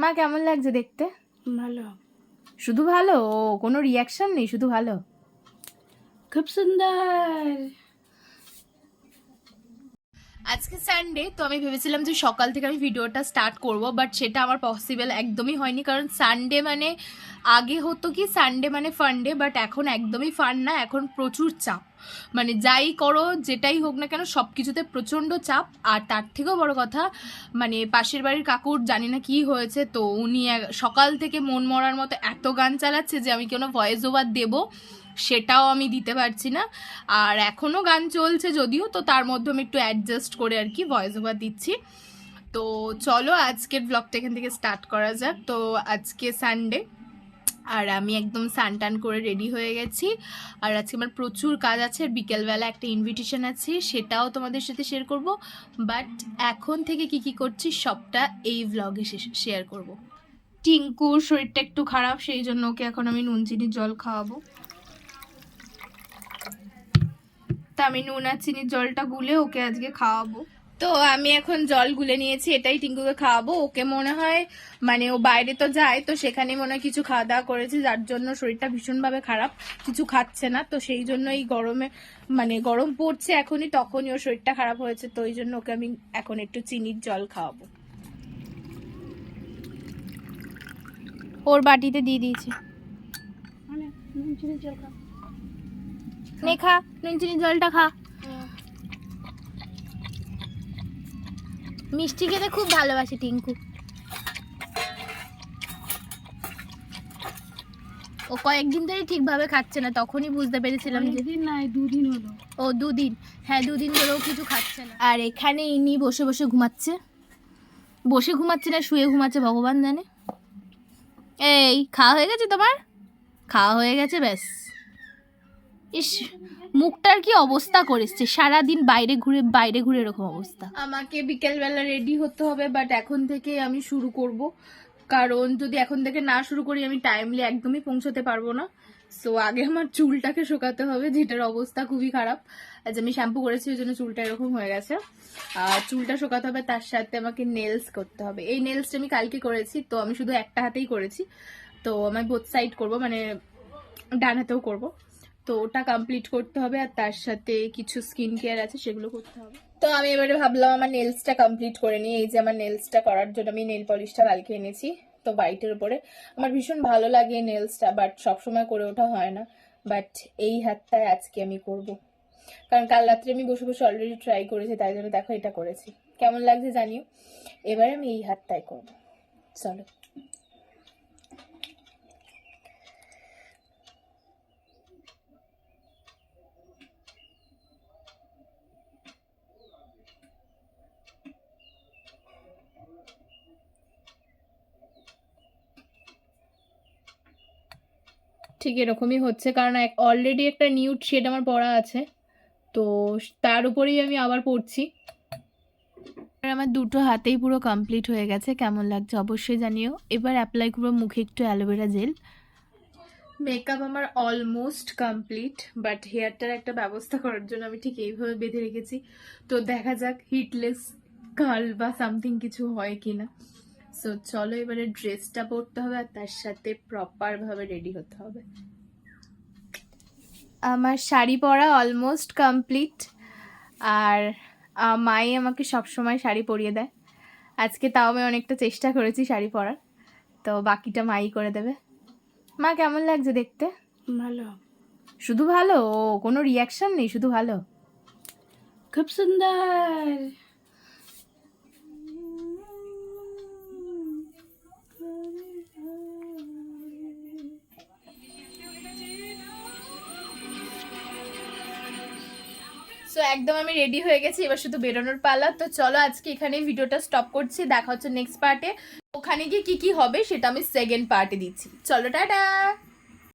মা কেমন লাগছে দেখতে? ভালো। শুধু ভালো? ও কোনো রিয়াকশন নেই শুধু ভালো। খুব সুন্দর। আজকে সানডে তো আমি ভেবেছিলাম যে সকাল থেকে আমি ভিডিওটা স্টার্ট করব বাট সেটা আমার পসিবল একদমই হয়নি। কারণ সানডে মানে আগে হতো কি সানডে মানে ফান্ডে বাট এখন একদমই ফান না, এখন প্রচুর চাপ। মানে যাই করো, যেটাই হোক না কেন সব কিছুতে প্রচণ্ড চাপ। আর তার থেকেও বড় কথা মানে পাশের বাড়ির কাকুর, জানি না কি হয়েছে, তো উনি সকাল থেকে মন মরার মতো এত গান চালাচ্ছে যে আমি কোনো ভয়েস ওভার দেবো। সেটাও আমি দিতে পারছি না। আর এখনও গান চলছে যদিও, তো তার মধ্যে আমি একটু অ্যাডজাস্ট করে আর কি ভয়েস ওভার দিচ্ছি। তো চলো আজকের ব্লগটা এখান থেকে স্টার্ট করা যাক। তো আজকে সানডে আর আমি একদম স্নান টান করে রেডি হয়ে গেছি। আর আজকে আমার প্রচুর কাজ আছে বিকেলবেলা একটা ইনভিটেশন আছে, সেটাও তোমাদের সাথে শেয়ার করব। বাট এখন থেকে কি কি করছি, সবটা এই ভ্লগে শেয়ার করব। টিঙ্কুর শরীরটা একটু খারাপ, সেই জন্য ওকে এখন আমি নুন, চিনির জল খাওয়াবো। তা আমি নুন আর চিনির জলটা গুলে ওকে আজকে খাওয়াবো। তো আমি এখন জল গুলে নিয়েছি এটাই টিঙ্কুকে খাওয়াবো। ওকে মনে হয় মানে ও বাইরে তো যায় তো সেখানে মনে হয় কিছু খাওয়া দাওয়া করেছে যার জন্য শরীরটা ভীষণভাবে খারাপ কিছু খাচ্ছে না। তো সেই জন্য এই গরমে মানে গরম পড়ছে এখনই তখনই ওর শরীরটা খারাপ হয়েছে তো ওই জন্য ওকে আমি এখন একটু চিনির জল খাওয়াবো। ওর বাটিতে দিয়ে দিয়েছি। মানে নুন চিনি জল। নে খা নুন চিনির জলটা খা। মিষ্টি খেতে খুব ভালোবাসে টিঙ্কু। ও কয়েকদিন ধরে ঠিকভাবে খাচ্ছে না তখনই বুঝতে পেরেছিলাম যে অনেকদিন নাই দুদিন হলো। ও দুদিন। হ্যাঁ দুদিন ধরেও কিছু খাচ্ছে না। আর এখানে ইনি বসে বসে ঘুমাচ্ছে। বসে ঘুমাচ্ছে না শুয়ে ঘুমাচ্ছে ভগবান জানে। এই খাওয়া হয়ে গেছে তোমার? খাওয়া হয়ে গেছে ব্যাস। ইস, মুখটার কি অবস্থা করেছে? সারাদিন বাইরে ঘুরে বাইরে ঘুরে এরকম অবস্থা। আমাকে বিকেলবেলা রেডি হতে হবে বাট এখন থেকে আমি শুরু করব। কারণ যদি এখন থেকে না শুরু করি, আমি টাইমলি একদমই পৌঁছতে পারব না। সো আগে আমার চুলটাকে শোকাতে হবে, যেটার অবস্থা খুবই খারাপ। আজ আমি শ্যাম্পু করেছি, ওই জন্য চুলটা এরকম হয়ে গেছে। আর চুলটা শোকাতে হবে, তার সাথে আমাকে নেলস করতে হবে। এই নেলসটা আমি কালকে করেছি, তো আমি শুধু একটা হাতেই করেছি। তো আমি বোথ সাইড করব মানে ডান হাতেও করব। তো ওটা কমপ্লিট করতে হবে আর তার সাথে কিছু স্কিন কেয়ার আছে, সেগুলো করতে হবে। তো আমি এবারে ভাবলাম আমার নেলসটা কমপ্লিট করে নিই। এই যে আমার নেলসটা করার জন্য আমি নেল পলিশটা কালকে এনেছি, তো হোয়াইটের উপরে। আমার ভীষণ ভালো লাগে নেলসটা বাট সবসময় করে ওঠা হয় না। বাট এই হাতটায় আজকে আমি করব। কারণ কাল রাত্রে আমি বসে বসে অলরেডি ট্রাই করেছি, তাই জন্য দেখো এটা করেছি। কেমন লাগছে জানিও? এবারে আমি এই হাতটায় করব। চলো। ঠিক এরকমই হচ্ছে। কারণ এক অলরেডি একটা নিউড শেড আমার পড়া আছে। তো তার উপরেই আমি আবার পড়ছি আর আমার দুটো হাতেই পুরো কমপ্লিট হয়ে গেছে। কেমন লাগছে অবশ্যই জানিও। এবার অ্যাপ্লাই করব মুখে একটু অ্যালোভেরা জেল মেকআপ আমার অলমোস্ট কমপ্লিট বাট হেয়ারটার একটা ব্যবস্থা করার জন্য আমি ঠিক এইভাবে বেঁধে রেখেছি। তো দেখা যাক হিটলেস কাল বা সামথিং কিছু হয় কিনা। সো চলো এবারে ড্রেসটা পরতে হবে আর তার সাথে প্রপারভাবে রেডি হতে হবে। আমার শাড়ি পরা অলমোস্ট কমপ্লিট আর মাই আমাকে সবসময় শাড়ি পরিয়ে দেয়। আজকে তাও আমি অনেকটা চেষ্টা করেছি শাড়ি পরার তো বাকিটা মাই করে দেবে। মা কেমন লাগছে দেখতে? ভালো। শুধু ভালো? ও কোনো রিয়াকশন নেই শুধু ভালো। খুব সুন্দর। সো একদম আমি রেডি হয়ে গেছি এবার শুধু বেরোনোর পালা। তো চলো আজকে এখানে ভিডিওটা স্টপ করছি, দেখা হচ্ছে নেক্সট পার্টে ওখানে গিয়ে কি কি হবে সেটা আমি সেকেন্ড পার্টে দিচ্ছি। চলো, টাটা!